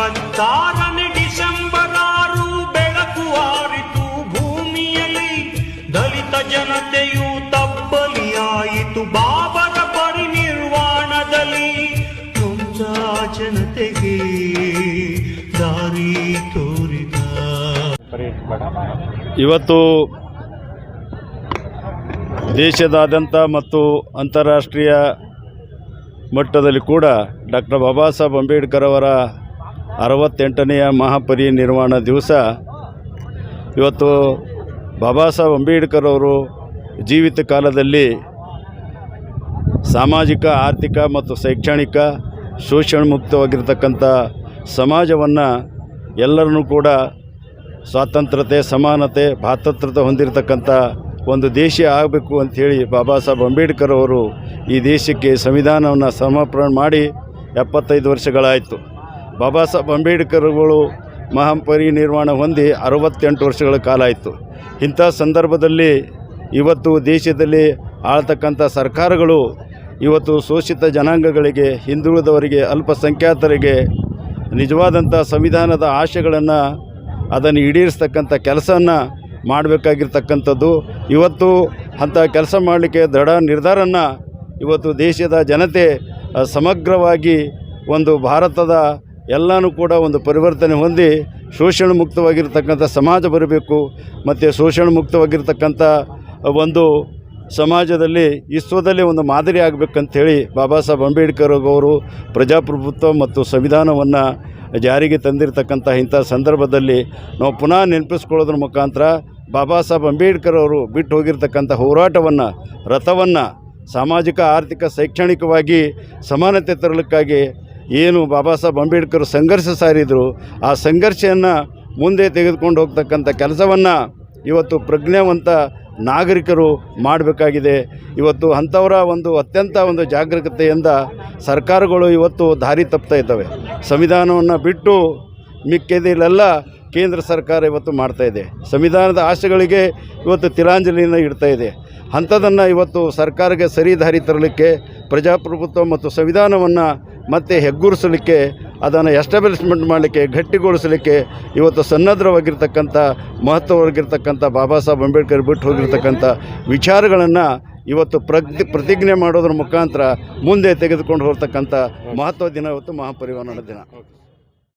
ಐವತ್ತಾರನೇ December ಆರು ಬೆಳಕು ಆರಿತು. ಭೂಮಿಯಲ್ಲಿ ದಲಿತ ಜನತೆಯು ತಬ್ಬಲಿಯಾಯಿತು. ಬಾಬರ ಪರಿನಿರ್ವಾಣದಲ್ಲಿ ಕುಂಜ ಜನತೆಗೆ ದಾರಿ ತೋರಿದ. ಇವತ್ತು ದೇಶದಾದ್ಯಂತ ಮತ್ತು ಅಂತಾರಾಷ್ಟ್ರೀಯ ಮಟ್ಟದಲ್ಲಿ ಕೂಡ ಡಾಕ್ಟರ್ ಬಾಬಾ ಸಾಹೇಬ್ ಅಂಬೇಡ್ಕರ್ ಅವರ ಅರವತ್ತೆಂಟನೆಯ ಮಹಾಪರಿನಿರ್ವಾಣ ದಿವಸ. ಇವತ್ತು ಬಾಬಾ ಸಾಹೇಬ್ ಅಂಬೇಡ್ಕರ್ ಅವರು ಜೀವಿತ ಕಾಲದಲ್ಲಿ ಸಾಮಾಜಿಕ, ಆರ್ಥಿಕ ಮತ್ತು ಶೈಕ್ಷಣಿಕ ಶೋಷಣ ಮುಕ್ತವಾಗಿರ್ತಕ್ಕಂಥ ಸಮಾಜವನ್ನು ಎಲ್ಲರನ್ನೂ ಕೂಡ ಸ್ವಾತಂತ್ರ್ಯತೆ, ಸಮಾನತೆ, ಭಾತೃತ್ವತೆ ಹೊಂದಿರತಕ್ಕಂಥ ಒಂದು ದೇಶ ಆಗಬೇಕು ಅಂಥೇಳಿ ಬಾಬಾ ಸಾಹೇಬ್ ಅಂಬೇಡ್ಕರ್ ಅವರು ಈ ದೇಶಕ್ಕೆ ಸಂವಿಧಾನವನ್ನು ಸಮರ್ಪಣೆ ಮಾಡಿ ಎಪ್ಪತ್ತೈದು ವರ್ಷಗಳಾಯಿತು. ಬಾಬಾ ಸಾಹೇಬ್ ಅಂಬೇಡ್ಕರ್ಗಳು ಮಹಾಪರಿನಿರ್ವಾಣ ಹೊಂದಿ ಅರವತ್ತೆಂಟು ವರ್ಷಗಳ ಕಾಲ ಆಯಿತು. ಇಂಥ ಸಂದರ್ಭದಲ್ಲಿ ಇವತ್ತು ದೇಶದಲ್ಲಿ ಆಳ್ತಕ್ಕಂಥ ಸರ್ಕಾರಗಳು ಇವತ್ತು ಶೋಷಿತ ಜನಾಂಗಗಳಿಗೆ, ಹಿಂದುಳಿದವರಿಗೆ, ಅಲ್ಪಸಂಖ್ಯಾತರಿಗೆ ನಿಜವಾದಂಥ ಸಂವಿಧಾನದ ಆಶೆಗಳನ್ನು, ಅದನ್ನು ಈಡೇರಿಸ್ತಕ್ಕಂಥ ಕೆಲಸವನ್ನು ಮಾಡಬೇಕಾಗಿರ್ತಕ್ಕಂಥದ್ದು. ಇವತ್ತು ಅಂಥ ಕೆಲಸ ಮಾಡಲಿಕ್ಕೆ ದೃಢ ನಿರ್ಧಾರನ ಇವತ್ತು ದೇಶದ ಜನತೆ ಸಮಗ್ರವಾಗಿ ಒಂದು ಭಾರತದ ಎಲ್ಲನೂ ಕೂಡ ಒಂದು ಪರಿವರ್ತನೆ ಹೊಂದಿ ಶೋಷಣ ಮುಕ್ತವಾಗಿರ್ತಕ್ಕಂಥ ಸಮಾಜ ಬರಬೇಕು, ಮತ್ತು ಶೋಷಣ ಮುಕ್ತವಾಗಿರ್ತಕ್ಕಂಥ ಒಂದು ಸಮಾಜದಲ್ಲಿ ವಿಶ್ವದಲ್ಲೇ ಒಂದು ಮಾದರಿ ಆಗಬೇಕಂಥೇಳಿ ಬಾಬಾ ಸಾಹೇಬ್ ಅಂಬೇಡ್ಕರ್ ಅವರು ಪ್ರಜಾಪ್ರಭುತ್ವ ಮತ್ತು ಸಂವಿಧಾನವನ್ನು ಜಾರಿಗೆ ತಂದಿರತಕ್ಕಂಥ ಇಂಥ ಸಂದರ್ಭದಲ್ಲಿ ನಾವು ಪುನಃ ನೆನಪಿಸ್ಕೊಳ್ಳೋದ್ರ ಮುಖಾಂತರ ಬಾಬಾ ಸಾಹೇಬ್ ಅಂಬೇಡ್ಕರ್ ಅವರು ಬಿಟ್ಟು ಹೋಗಿರ್ತಕ್ಕಂಥ ಹೋರಾಟವನ್ನು, ರಥವನ್ನು ಸಾಮಾಜಿಕ, ಆರ್ಥಿಕ, ಶೈಕ್ಷಣಿಕವಾಗಿ ಸಮಾನತೆ ತರಲಿಕ್ಕಾಗಿ ಏನು ಬಾಬಾ ಸಾಹೇಬ್ ಅಂಬೇಡ್ಕರ್ ಸಂಘರ್ಷ ಸಾರಿದ್ರು, ಆ ಸಂಘರ್ಷವನ್ನು ಮುಂದೆ ತೆಗೆದುಕೊಂಡು ಹೋಗ್ತಕ್ಕಂಥ ಕೆಲಸವನ್ನು ಇವತ್ತು ಪ್ರಜ್ಞಾವಂತ ನಾಗರಿಕರು ಮಾಡಬೇಕಾಗಿದೆ. ಇವತ್ತು ಅಂಥವರ ಒಂದು ಅತ್ಯಂತ ಒಂದು ಜಾಗರೂಕತೆಯಿಂದ ಸರ್ಕಾರಗಳು ಇವತ್ತು ದಾರಿ ತಪ್ತಾ ಇದ್ದಾವೆ. ಸಂವಿಧಾನವನ್ನು ಬಿಟ್ಟು ಮಿಕ್ಕಿದೆಲ್ಲ ಕೇಂದ್ರ ಸರ್ಕಾರ ಇವತ್ತು ಮಾಡ್ತಾ ಇದೆ. ಸಂವಿಧಾನದ ಆಶೆಗಳಿಗೆ ಇವತ್ತು ತಿಲಾಂಜಲಿಯನ್ನು ಇಡ್ತಾ ಇದೆ. ಅಂಥದನ್ನು ಇವತ್ತು ಸರ್ಕಾರಕ್ಕೆ ಸರಿ ದಾರಿ ತರಲಿಕ್ಕೆ ಪ್ರಜಾಪ್ರಭುತ್ವ ಮತ್ತು ಸಂವಿಧಾನವನ್ನು ಮತ್ತೆ ಹೆಗ್ಗುರಿಸಲಿಕ್ಕೆ, ಅದನ್ನು ಎಸ್ಟಾಬ್ಲಿಷ್ಮೆಂಟ್ ಮಾಡಲಿಕ್ಕೆ, ಗಟ್ಟಿಗೊಳಿಸಲಿಕ್ಕೆ ಇವತ್ತು ಸನ್ನದ್ಧವಾಗಿರ್ತಕ್ಕಂಥ, ಮಹತ್ವವಾಗಿರ್ತಕ್ಕಂಥ ಬಾಬಾ ಸಾಹೇಬ್ ಅಂಬೇಡ್ಕರ್ ಬಿಟ್ಟು ಹೋಗಿರ್ತಕ್ಕಂಥ ವಿಚಾರಗಳನ್ನು ಇವತ್ತು ಪ್ರತಿ, ಪ್ರತಿಜ್ಞೆ ಮಾಡೋದ್ರ ಮುಖಾಂತರ ಮುಂದೆ ತೆಗೆದುಕೊಂಡು ಹೋಗ್ತಕ್ಕಂಥ ಮಹತ್ವ ದಿನ ಇವತ್ತು ಮಹಾಪರಿವಹನ ದಿನ.